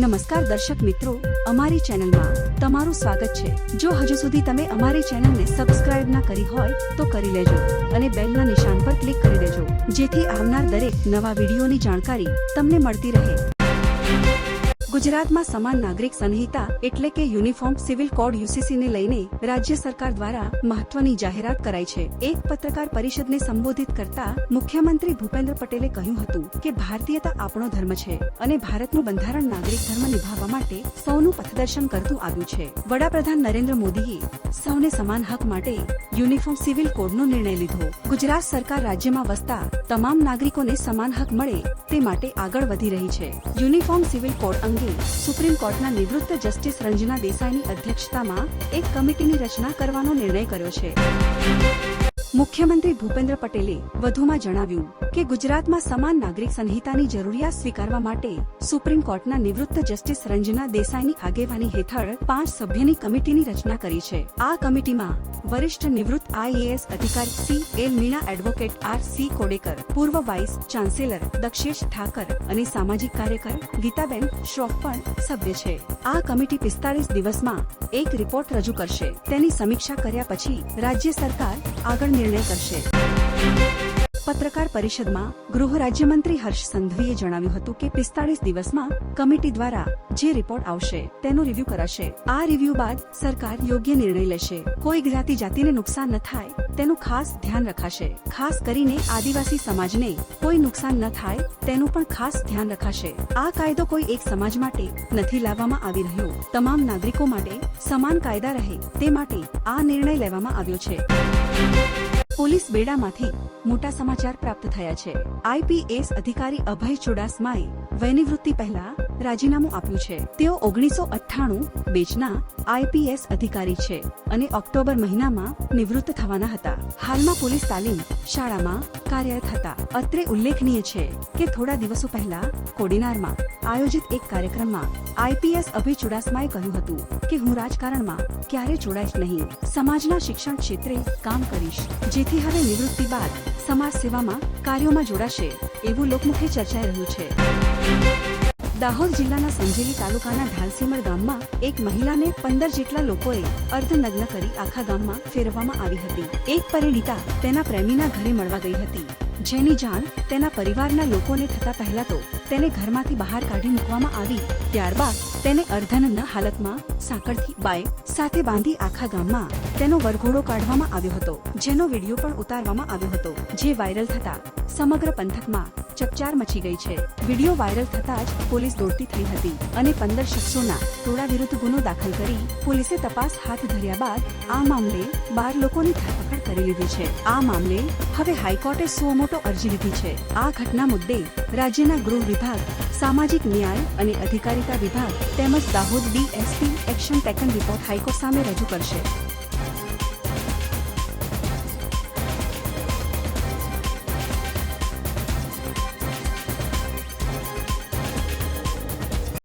નમસ્કાર દર્શક મિત્રો, અમારી ચેનલમાં તમારું સ્વાગત છે. જો હજુ સુધી તમે અમારી ચેનલને સબસ્ક્રાઇબ ના કરી હોય, તો કરી લેજો અને બેલના નિશાન પર ક્લિક કરી દેજો, જેથી આવનાર દરેક નવા વિડીયોની જાણકારી તમને મળતી રહે. ગુજરાતમાં સમાન નાગરિક સંહિતા એટલે કે યુનિફોર્મ સિવિલ કોડ યુસીસી ને લઈને રાજ્ય સરકાર દ્વારા મહત્વની જાહેરાત કરાઈ છે. એક પત્રકાર પરિષદને સંબોધિત કરતા મુખ્યમંત્રી ભૂપેન્દ્ર પટેલે કહ્યું હતું કે ભારતીયતા આપણો ધર્મ છે અને ભારતનું બંધારણ નાગરિક ધર્મ નિભાવવા માટે સૌનું પથદર્શન કરતું આવ્યું છે. વડાપ્રધાન નરેન્દ્ર મોદીએ સૌને સમાન હક માટે યુનિફોર્મ સિવિલ કોડનો નિર્ણય લીધો. ગુજરાત સરકાર રાજ્યમાં વસતા તમામ નાગરિકોને સમાન હક મળે તે માટે આગળ વધી રહી છે. યુનિફોર્મ સિવિલ કોડ અંગે સુપ્રીમ કોર્ટના નિવૃત્ત જસ્ટિસ રંજના દેસાઈની અધ્યક્ષતામાં એક કમિટીની રચના કરવાનો નિર્ણય કર્યો છે. મુખ્યમંત્રી ભૂપેન્દ્ર પટેલે વધુમાં જણાવ્યું કે ગુજરાતમાં સમાન નાગરિક સંહિતાની જરૂરિયાત સ્વીકારવા માટે સુપ્રીમ કોર્ટના નિવૃત્ત જસ્ટિસ રંજના દેસાઈની આગેવાની હેઠળ પાંચ સભ્યની કમિટીની રચના કરી છે. આ કમિટીમાં વરિષ્ઠ નિવૃત્ત આઈએએસ અધિકારી C L Meena advocate R C Kodekar, પૂર્વ વાઇસ ચાન્સેલર દક્ષેશ ઠાકર અને સામાજિક કાર્યકર ગીતાબેન શ્રોફ પણ સભ્ય છે. આ કમિટી પિસ્તાળીસ દિવસમાં એક રિપોર્ટ રજૂ કરશે. તેની સમીક્ષા કર્યા પછી રાજ્ય સરકાર આગળ નિર્ણય કરશે પત્રકાર પરિષદમાં ગૃહ રાજ્યમંત્રી હર્ષ સંઘવીએ જણાવ્યું હતું કે પિસ્તાળીસ દિવસમાં કમિટી દ્વારા જે રિપોર્ટ આવશે તેનું રિવ્યુ કરાશે. આ રિવ્યુ બાદ સરકાર યોગ્ય નિર્ણય લેશે. કોઈ જ્ઞાતિ જાતિને નુકસાન ન થાય તેનું ખાસ ધ્યાન રખાશે. ખાસ કરીને આદિવાસી સમાજને કોઈ નુકસાન ન થાય તેનું પણ ખાસ ધ્યાન રખાશે. આ કાયદો કોઈ એક સમાજ માટે નથી લાવવામાં આવી રહ્યો. તમામ નાગરિકો માટે સમાન કાયદા રહે તે માટે આ નિર્ણય લેવામાં આવ્યો છે. પોલીસ બેડામાંથી મોટા સમાચાર પ્રાપ્ત થયા છે. આઈપીએસ અધિકારી અભય ચુડાસમાએ વયનિવૃત્તિ પહેલા રાજીનામું આપ્યું છે. તેઓ ઓગણીસો અઠ્ઠાણું બેચના આઈપીએસ અધિકારી છે અને ઓક્ટોબર મહિનામાં નિવૃત્ત થવાના હતા. હાલમાં પોલીસ તાલીમ શાળામાં કાર્યરત હતા. અત્રે ઉલ્લેખનીય છે કે થોડા દિવસો પહેલા કોડીનારમાં આયોજિત એક કાર્યક્રમમાં આઈપીએસ અભય ચુડાસમાએ કહ્યું હતું કે, હું રાજકારણમાં ક્યારે જોડાઈશ નહીં. સમાજના શિક્ષણ ક્ષેત્રે કામ કરીશ. જેથી હવે નિવૃત્તિ બાદ સમાજ સેવામાં કાર્યોમાં જોડાશે. એવું લોકમુખે ચર્ચાઈ રહ્યું છે. દાહોદ જિલ્લાના સંજેલી તાલુકાના ઢાલસીમર ગામમાં એક મહિલાને પંદર જેટલા લોકોએ અર્ધનગ્ન કરી આખા ગામમાં ફેરવવામાં આવી હતી. એક પરિણીતા તેના પ્રેમીના ઘરે મળવા ગઈ હતી. જેની જાણ તેના પરિવારના લોકોને થતા પહેલા તો તેને ઘરમાંથી બહાર કાઢી મૂકવામાં આવી, ત્યારબાદ તેને અર્ધનગ્ન હાલતમાં સાંકળથી બાય સાથે બાંધી આખા ગામમાં તેનો વરઘોડો કાઢવામાં આવ્યો હતો, જેનો વીડિયો પણ ઉતારવામાં આવ્યો હતો, જે વાયરલ થતા સમગ્ર પંથકમાં ચકચાર મચી ગઈ છે. વીડિયો વાયરલ થતા જ પોલીસ દોડતી થઈ હતી અને પંદર શખ્સોના ટોળા વિરુદ્ધ ગુનો દાખલ કરી પોલીસે તપાસ હાથ ધર્યા બાદ આ મામલે બાર લોકોની ધરપકડ કરી લીધી છે. આ મામલે હવે હાઈકોર્ટે સુઓમોટો અરજી લીધી છે. આ ઘટના મુદ્દે રાજ્યના ગૃહ વિભાગ, સામાજિક ન્યાય અને અધિકારિતા વિભાગ તેમજ Dahod DSP action taken report high court સામે રજૂ કરશે.